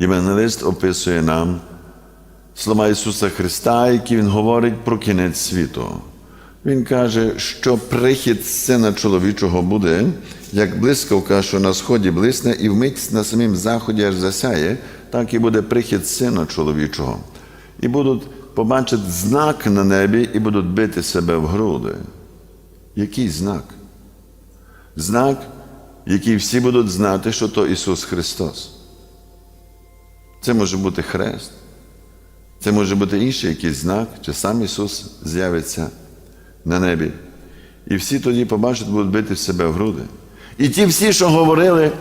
Євангелист описує нам слова Ісуса Христа, які Він говорить про кінець світу. Він каже, що прихід сина чоловічого буде, як блискавка, що на сході блисне, і вмить на самім заході аж засяє, так і буде прихід сина чоловічого. І будуть побачити знак на небі і будуть бити себе в груди. Який знак? Знак, який всі будуть знати, що то Ісус Христос. Це може бути хрест, це може бути інший якийсь знак, чи сам Ісус з'явиться на небі. І всі тоді побачать, будуть бити себе в груди. І ті всі, що говорили,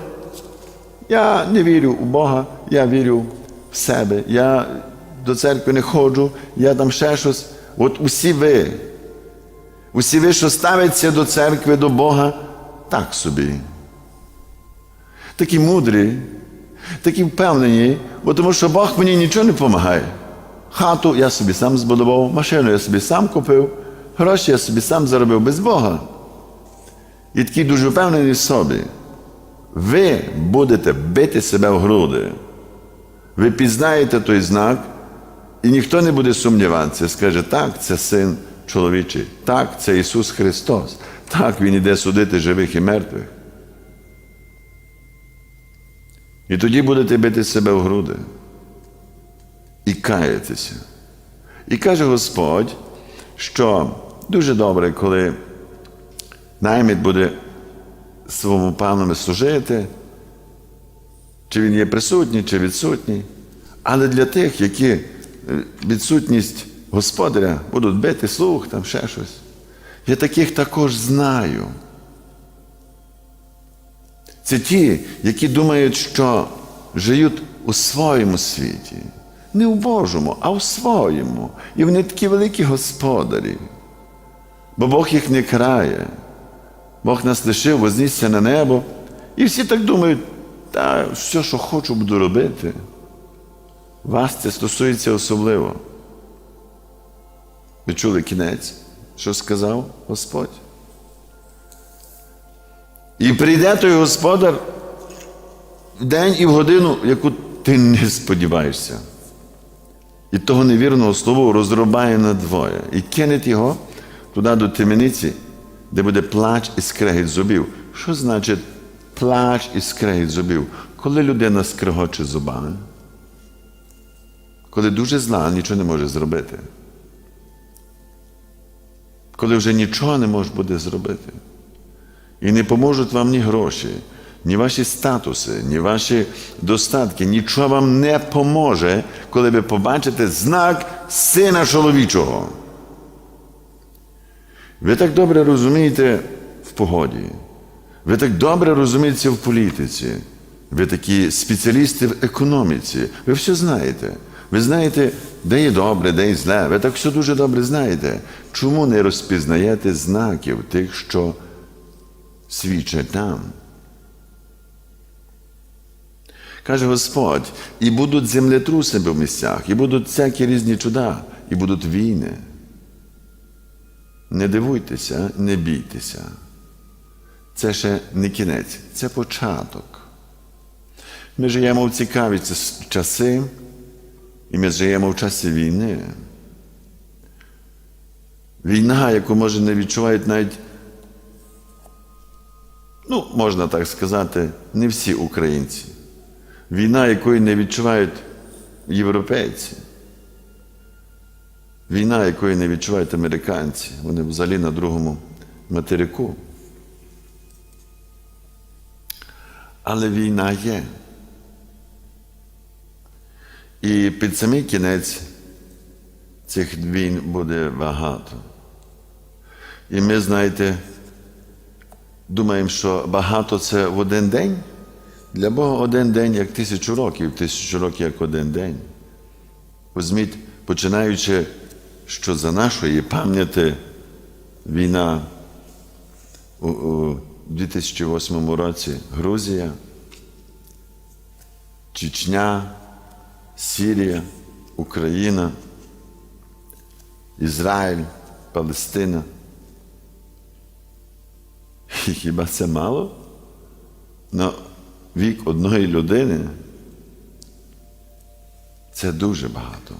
я не вірю у Бога, я вірю в себе, я до церкви не ходжу, я там ще щось. От усі ви, усі ви, що ставляться до церкви, до Бога, так собі. Такі мудрі, такі впевнені, бо тому що Бог мені нічого не допомагає. Хату я собі сам збудував, машину я собі сам купив, гроші я собі сам заробив без Бога. І такі дуже впевнені в собі. Ви будете бити себе в груди. Ви пізнаєте той знак, і ніхто не буде сумніватися, скаже, так, це син чоловічий, так, це Ісус Христос, так, Він іде судити живих і мертвих. І тоді будете бити себе в груди і каятися. І каже Господь, що дуже добре, коли наймит буде своєму панові служити, чи він є присутній, чи відсутній. Але для тих, які е, відсутність господаря будуть бити слух, там ще щось. Я таких також знаю. Це ті, які думають, що живуть у своєму світі. Не у Божому, а у своєму. І вони такі великі господарі. Бо Бог їх не крає. Бог нас лишив, вознісся на небо. І всі так думають, та все, що хочу, буду робити. Вас це стосується особливо. Ви чули кінець, що сказав Господь? І прийде той господар день і в годину, яку ти не сподіваєшся. І того невірного слова розрубає на двоє. І кинеть його туди до темениці, де буде плач і скрегіт зубів. Що значить плач і скрегіт зубів? Коли людина скрегоче зубами, коли дуже зла, нічого не може зробити. Коли вже нічого не може буде зробити. І не поможуть вам ні гроші, ні ваші статуси, ні ваші достатки, нічого вам не поможе, коли ви побачите знак сина чоловічого. Ви так добре розумієте в погоді, ви так добре розумієте в політиці, ви такі спеціалісти в економіці, ви все знаєте. Ви знаєте, де є добре, де є зле. Ви так все дуже добре знаєте. Чому не розпізнаєте знаків тих, що свідчать нам? Каже Господь, і будуть землетруси в місцях, і будуть всякі різні чуда, і будуть війни. Не дивуйтеся, не бійтеся. Це ще не кінець, це початок. Ми живемо в цікаві часи, і ми живемо в часі війни. Війна, яку може не відчувають навіть, ну, можна так сказати, не всі українці. Війна, якої не відчувають європейці. Війна, якої не відчувають американці. Вони взагалі на другому материку. Але війна є. І під самий кінець цих війн буде багато. І ми, знаєте, думаємо, що багато це в один день. Для Бога один день як тисячу років, тисячу років як один день. Візьміть, починаючи, що за нашої пам'яті війна у 2008 році Грузія, Чечня, Сірія, Україна, Ізраїль, Палестина. Хіба це мало? На вік одної людини Це дуже багато.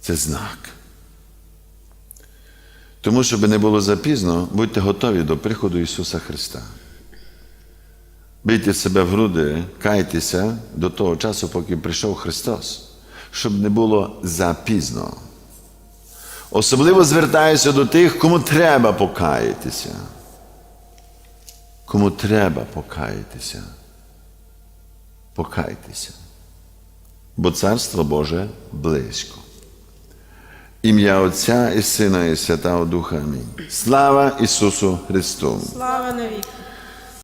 Це знак. Тому, щоб не було запізно, будьте готові до приходу Ісуса Христа. Бийте себе в груди, кайтеся до того часу, поки прийшов Христос, щоб не було запізно. Особливо звертаюся до тих, кому треба покаятися. Кому треба покаятися. Покайтеся. Бо Царство Боже близько. Ім'я Отця і Сина і Святого Духа. Амінь. Слава Ісусу Христу! Слава навіки.